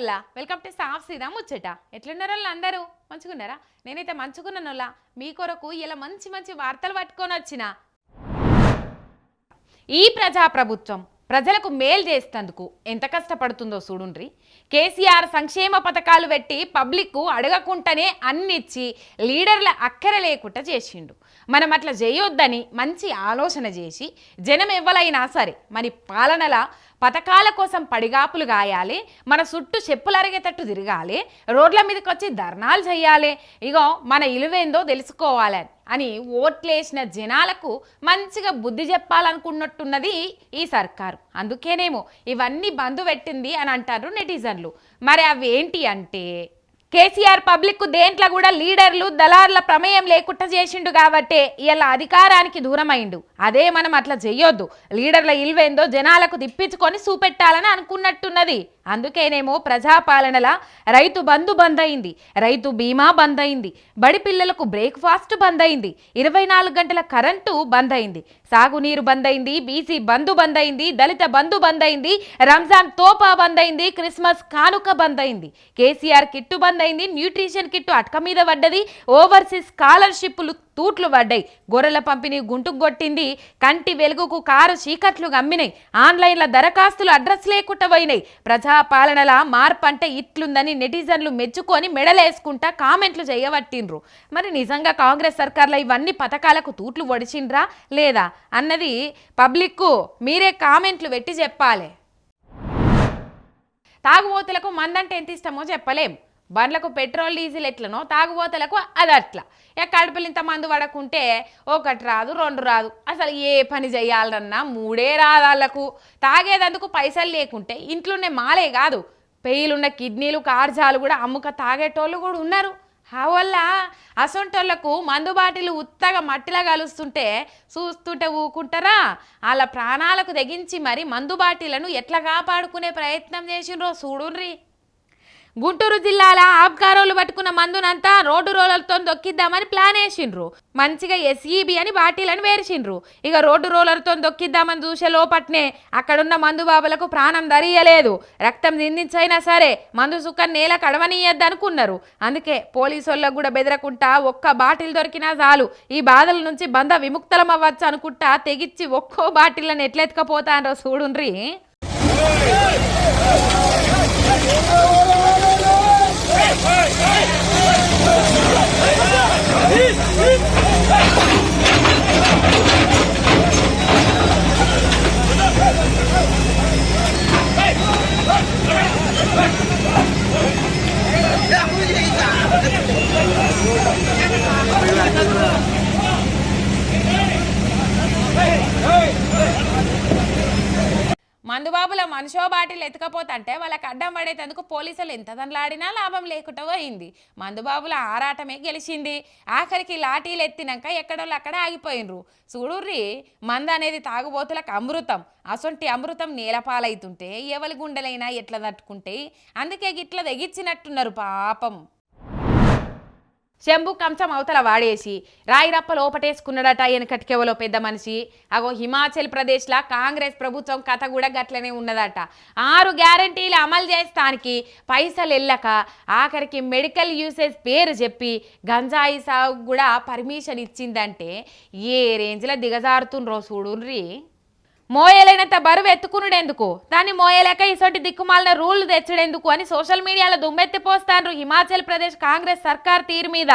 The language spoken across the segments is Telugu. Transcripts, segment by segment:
వల్ల వెల్కమ్ టు సాఫ్ సీదా ముచ్చట. ఎట్లున్నారు వాళ్ళు అందరూ? మంచుకున్నారా నేనైతే మంచుకున్నాను మీ కొరకు ఇలా మంచి మంచి వార్తలు పట్టుకొని వచ్చిన. ఈ ప్రజాప్రభుత్వం ప్రజలకు మేలు చేసేందుకు ఎంత కష్టపడుతుందో చూడుండ్రి. కేసీఆర్ సంక్షేమ పథకాలు పెట్టి పబ్లిక్కు అడగకుండానే అన్నిచ్చి లీడర్ల అక్కర లేకుండా చేసిండు. మనం అట్లా చేయొద్దని మంచి ఆలోచన చేసి జనం ఎవ్వలైనా సరే మరి పాలనల పథకాల కోసం పడిగాపులు గాయాలి మన చుట్టూ చెప్పులు అరిగేటట్టు తిరగాలి రోడ్ల మీదకి వచ్చి ధర్నాలు చేయాలి ఇగో మన ఇలువేందో తెలుసుకోవాలని అని ఓట్లేసిన జనాలకు మంచిగా బుద్ధి చెప్పాలనుకున్నట్టున్నది ఈ సర్కారు. అందుకేనేమో ఇవన్నీ బంధు పెట్టింది అని అంటారు నెటిజన్లు. మరి అవి ఏంటి అంటే కేసీఆర్ పబ్లిక్ దేంట్లో కూడా లీడర్లు దళార్ల ప్రమేయం లేకుండా చేసిండు కాబట్టే ఇలా అధికారానికి దూరమైండు. అదే మనం అట్లా చెయ్యొద్దు. లీడర్ల ఇల్వేందో జనాలకు తిప్పించుకొని చూపెట్టాలని అనుకున్నట్టున్నది. అందుకేనేమో ప్రజాపాలనల రైతు బంధు బంద్ అయింది రైతు బీమా బంద్ అయింది బడి పిల్లలకు బ్రేక్ఫాస్ట్ బంద్ అయింది ఇరవై నాలుగు గంటల కరెంటు బంద్ అయింది సాగునీరు బంద్ అయింది బీసీ బంధు బంద్ అయింది దళిత బంధు బంద్ అయింది రంజాన్ తోపా బంద్ అయింది క్రిస్మస్ కానుక బంద్ అయింది కేసీఆర్ కిట్టు బంద్ అయింది. న్యూట్రిషన్ కిట్టు అటక మీద పడ్డది. ఓవర్సీస్ స్కాలర్షిప్లు తూట్లు పడ్డాయి. గొర్రెల పంపిణీ గుంటుకు కొట్టింది. కంటి వెలుగుకు కారు చీకట్లు గమ్మినాయి. ఆన్లైన్ల దరఖాస్తులు అడ్రస్ లేకుండా పోయినాయి. ప్రజాపాలనల మార్పు అంటే ఇట్లుందని నెటిజన్లు మెచ్చుకొని మెడలేసుకుంటా కామెంట్లు చేయబట్టిండ్రు. మరి నిజంగా కాంగ్రెస్ సర్కార్లో ఇవన్నీ పథకాలకు తూట్లు ఒడిచిండ్రా లేదా అన్నది పబ్లిక్కు మీరే కామెంట్లు పెట్టి చెప్పాలి. తాగుబోతులకు మందంటే ఎంత ఇష్టమో చెప్పలేం. బండ్లకు పెట్రోల్ డీజిల్ ఎట్లనో తాగుబోతలకు అది అట్లా. ఇక కడుపులు ఇంత మందు పడకుంటే ఒకటి రాదు రెండు రాదు. అసలు ఏ పని చేయాలన్నా మూడే రాదు వాళ్ళకు. తాగేదందుకు పైసలు లేకుంటే ఇంట్లోనే మాలే కాదు. పెయిలున్న కిడ్నీలు కార్జాలు కూడా అమ్ముక తాగేటోళ్ళు కూడా ఉన్నారు. వల్ల అసొంటోళ్ళకు మందు బాటిలు ఉత్తగా మట్టిలా కలుస్తుంటే చూస్తుంటే ఊకుంటారా? వాళ్ళ ప్రాణాలకు తెగించి మరి మందు బాటిలను ఎట్లా కాపాడుకునే ప్రయత్నం చేసినరో చూడుర్రీ గుంటూరు జిల్లాల ఆబ్కారోలు పట్టుకున్న మందునంతా రోడ్డు రోలర్తో దొక్కిద్దామని ప్లాన్ వేసిండ్రు. మంచిగా ఎస్ఈబి అని బాటిలను వేర్చిండ్రు ఇక రోడ్డు రోలర్తో దొక్కిద్దామని చూసే లోపట్నే అక్కడున్న మందు బాబులకు ప్రాణం దరియలేదు రక్తం నిందించైనా సరే మందు సుఖం నేల కడవనీయద్దు అనుకున్నారు అందుకే పోలీసులకు కూడా బెదరకుంటా ఒక్క బాటిల్ దొరికినా చాలు. ఈ బాధల నుంచి బంధ విముక్తలం అవ్వచ్చు అనుకుంటా తెగిచ్చి ఒక్కో బాటిల్ని ఎట్లెత్తుకపోతానో చూడుండ్రి. మనిషో బాటిల్ ఎత్తుకపోతంటే వాళ్ళకి అడ్డం పడేటందుకు పోలీసులు ఎంత దండలాడినా లాభం లేకుండా పోయింది. మందుబాబుల ఆరాటమే గెలిచింది. ఆఖరికి లాఠీలు ఎత్తినాక ఎక్కడోళ్ళు అక్కడ ఆగిపోయినరు. చూడుర్రి మంద అనేది తాగుబోతులకు అమృతం. అసొంటి అమృతం నేలపాలైతుంటే ఎవరి గుండెలైనా ఎట్లా తట్టుకుంటే అందుకే గిట్ల తెగిచ్చినట్టున్నారు పాపం. శంభు కంచం అవతల వాడేసి రాయిరప్ప లోపటేసుకున్నాడట వెనకటికెవలో పెద్ద మనిషి. అగో హిమాచల్ ప్రదేశ్లా కాంగ్రెస్ ప్రభుత్వం కథ కూడా గట్లనే ఉన్నదట. ఆరు గ్యారంటీలు అమలు చేస్తానికి పైసలు వెళ్ళక ఆఖరికి మెడికల్ యూసేజ్ పేరు చెప్పి గంజాయి సాగు కూడా పర్మిషన్ ఇచ్చిందంటే ఏ రేంజ్లో దిగజారుతుండ్రో చూడుర్రి మోయలేనంత బరువు ఎత్తుకునుడెందుకు? దాన్ని మోయలేక ఇసొంటి దిక్కుమాలిన రూల్ తెచ్చడెందుకు అని సోషల్ మీడియాలో దుమ్మెత్తిపోస్తాండ్రు హిమాచల్ ప్రదేశ్ కాంగ్రెస్ సర్కార్ తీరు మీద.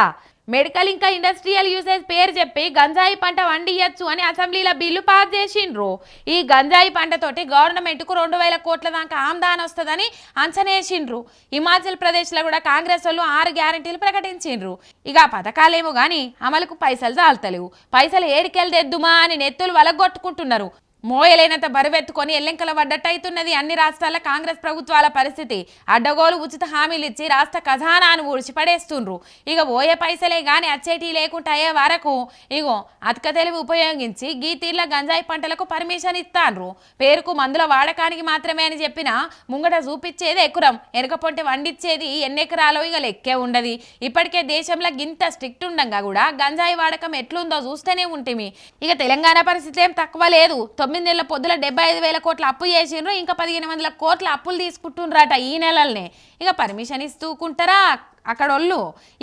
మెడికల్ ఇంకా ఇండస్ట్రియల్ యూసేజ్ పేరు చెప్పి గంజాయి పంట వండియచ్చు అని అసెంబ్లీలో బిల్లు పాస్ చేసిండ్రు. ఈ గంజాయి పంటతోటి గవర్నమెంట్కు రెండు వేల కోట్ల దాకా ఆమ్దాన్ వస్తుందని అంచనేసిండ్రు. హిమాచల్ ప్రదేశ్లో కూడా కాంగ్రెస్ వాళ్ళు ఆరు గ్యారంటీలు ప్రకటించిండ్రు. ఇక పథకాలేమో కానీ అమలుకు పైసలు చాలుతలేవు పైసలు ఏడికెళ్తేద్దుమా అని నెత్తులు వలగొట్టుకుంటున్నారు. మోయలేనంత బరువెత్తుకొని ఎల్లెంకల పడ్డట్టు అన్ని రాష్ట్రాల కాంగ్రెస్ ప్రభుత్వాల పరిస్థితి. అడ్డగోలు ఉచిత హామీలు ఇచ్చి రాష్ట్ర ఖజానాను ఊడ్చిపడేస్తుండ్రు ఇక పోయే పైసలే గాని అచ్చేటి లేకుండా అయ్యే వరకు ఇగో అతక తెలివి ఉపయోగించి గీతీర్ల గంజాయి పంటలకు పర్మిషన్ ఇస్తాండ్రు. పేరుకు మందుల వాడకానికి మాత్రమే అని చెప్పిన ముంగట చూపించేది ఎకురం వెనకపోతే వండిచ్చేది ఎన్ని ఎకరాలో ఇక లెక్కే ఉండదు. ఇప్పటికే దేశంలో గింత స్ట్రిక్ట్ ఉండంగా కూడా గంజాయి వాడకం ఎట్లుందో చూస్తూనే ఉంటిమి. ఇక తెలంగాణ పరిస్థితి ఏం తక్కువ లేదు. తొమ్మిది తొమ్మిది నెలల పొద్దుల డెబ్బై ఐదు వేల కోట్ల అప్పు చేసిండ్రు ఇంకా పదిహేను వందల కోట్ల అప్పులు తీసుకుంటుండ్రట ఈ నెలలనే. ఇక పర్మిషన్ ఇస్తూకుంటారా అక్కడోళ్ళు?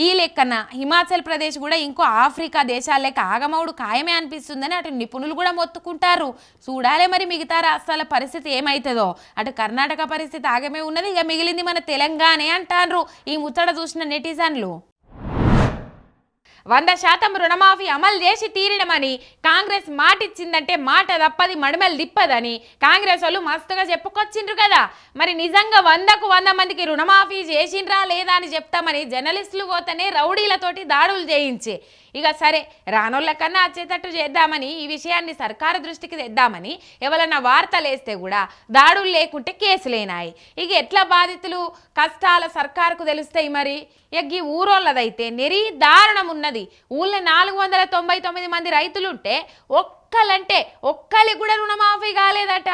ఈ లెక్కన హిమాచల్ ప్రదేశ్ కూడా ఇంకో ఆఫ్రికా దేశాల లెక్క ఆగమౌడు ఖాయమే అనిపిస్తుందని అటు నిపుణులు కూడా మొత్తుకుంటారు. చూడాలే మరి మిగతా రాష్ట్రాల పరిస్థితి ఏమవుతుందో అటు కర్ణాటక పరిస్థితి ఆగమే ఉన్నది ఇక మిగిలింది మన తెలంగాణే అంటారు ఈ ముచ్చట చూసిన నెటిజన్లు. వంద శాతం రుణమాఫీ అమలు చేసి తీరడమని కాంగ్రెస్ మాటిచ్చిందంటే మాట తప్పది మడిమెలు దిప్పదని కాంగ్రెస్ వాళ్ళు మస్తుగా చెప్పుకొచ్చిండ్రు కదా. మరి నిజంగా వందకు వంద మందికి రుణమాఫీ చేసిండ్రా లేదా అని చెప్తామని జర్నలిస్టులు పోతేనే రౌడీలతోటి దాడులు చేయించి. ఇక సరే రానోళ్ళ కన్నా వచ్చేటట్టు చేద్దామని ఈ విషయాన్ని సర్కారు దృష్టికి తెద్దామని ఎవరన్నా వార్తలు వేస్తే కూడా దాడులు లేకుంటే కేసులేనాయి ఇక ఎట్లా బాధితులు కష్టాల సర్కారుకు తెలుస్తాయి మరి? ఇక ఈ ఊరోళ్ళదైతే నెరీ దారుణం ఉన్నది ఊళ్ళో నాలుగు వందల తొంభై తొమ్మిది మంది రైతులుంటే ఒక్కలంటే ఒక్కలి కూడా రుణమాఫీ కాలేదట.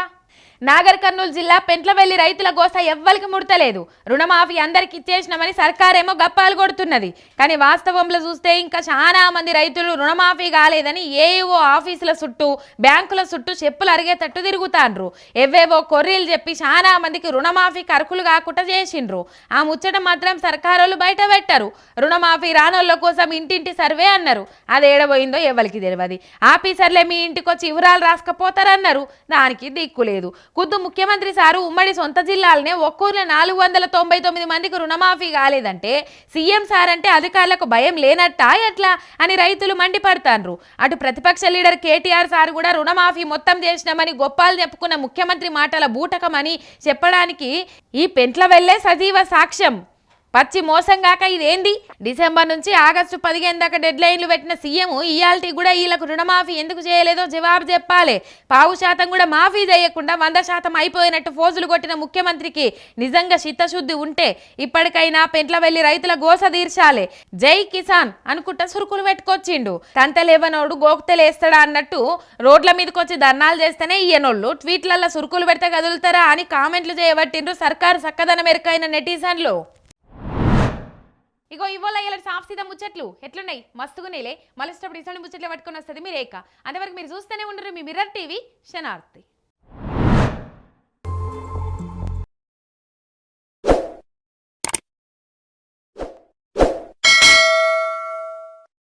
నాగర్ కర్నూలు జిల్లా పెంట్లవెల్లి రైతుల గోస ఎవ్వరికి ముడతలేదు. రుణమాఫీ అందరికి ఇచ్చేసినామని సర్కారేమో గప్పాలు కొడుతున్నది. కానీ వాస్తవంలో చూస్తే ఇంకా చాలా మంది రైతులు రుణమాఫీ కాలేదని ఏవో ఆఫీసుల చుట్టూ బ్యాంకుల చుట్టూ చెప్పులు అరిగేటట్టు తిరుగుతాండ్రు. ఎవేవో కొర్రీలు చెప్పి చాలా మందికి రుణమాఫీ కరుకులు కాకుండా చేసిండ్రు. ఆ ముచ్చట మాత్రం సర్కారోళ్ళు బయట పెట్టరు. రుణమాఫీ రానోళ్ళ కోసం ఇంటింటి సర్వే అన్నారు. అది ఏడబోయిందో ఎవరికి తెలియదు ఆఫీసర్లే మీ ఇంటికి వచ్చి వివరాలు రాసుకపోతారన్నారు. దానికి దిక్కు లేదు. ఖుద్దు ముఖ్యమంత్రి సారు ఉమ్మడి సొంత జిల్లాలనే ఒక్కూరులో నాలుగు వందల తొంభై తొమ్మిది మందికి రుణమాఫీ కాలేదంటే సీఎం సార్ అంటే అధికారులకు భయం లేనట్టా ఎట్లా అని రైతులు మండిపడతాండ్రు అటు ప్రతిపక్ష లీడర్ కేటీఆర్ సార్ కూడా రుణమాఫీ మొత్తం చేసినామని గొప్పాలు చెప్పుకున్న ముఖ్యమంత్రి మాటల బూటకమని చెప్పడానికి ఈ పెంట్ల వెళ్ళే సజీవ సాక్ష్యం. పచ్చి మోసం కాక ఇదేంది? డిసెంబర్ నుంచి ఆగస్టు పదిహేను దాకా డెడ్ లైన్లు పెట్టిన సీఎం ఇయాల్టీ కూడా వీళ్ళకు రుణమాఫీ ఎందుకు చేయలేదో జవాబు చెప్పాలి. పావు శాతం కూడా మాఫీ చేయకుండా వంద శాతం అయిపోయినట్టు ఫోజులు కొట్టిన ముఖ్యమంత్రికి నిజంగా చిత్తశుద్ధి ఉంటే ఇప్పటికైనా పెంట్ల వెళ్ళి రైతుల గోస తీర్చాలి. జై కిసాన్ అనుకుంటా సురుకులు పెట్టుకొచ్చిండు. తంతలేవనోడు గోక్తలేస్తాడా అన్నట్టు రోడ్ల మీదకి వచ్చి ధర్నాలు చేస్తేనే ఈయనోళ్ళు ట్వీట్లలో సురుకులు పెడితే కదులుతారా అని కామెంట్లు చేయబట్టిండ్రు సర్కారు చక్కదనం ఎరుకైన నెటిజన్లు. ఇగో ఇవాళ ఇలా సాఫ్ సీదా ముచ్చట్లు? ఎట్లున్నాయి? మస్తుగునేలే మళ్ళీ ఇష్టపడి ఇసండి ముచ్చట్లు పట్టుకొని వస్తుంది మీరు ఏక అంతవరకు మీరు చూస్తూనే ఉండరు మీ మిర్రర్ టీవీ శనార్థి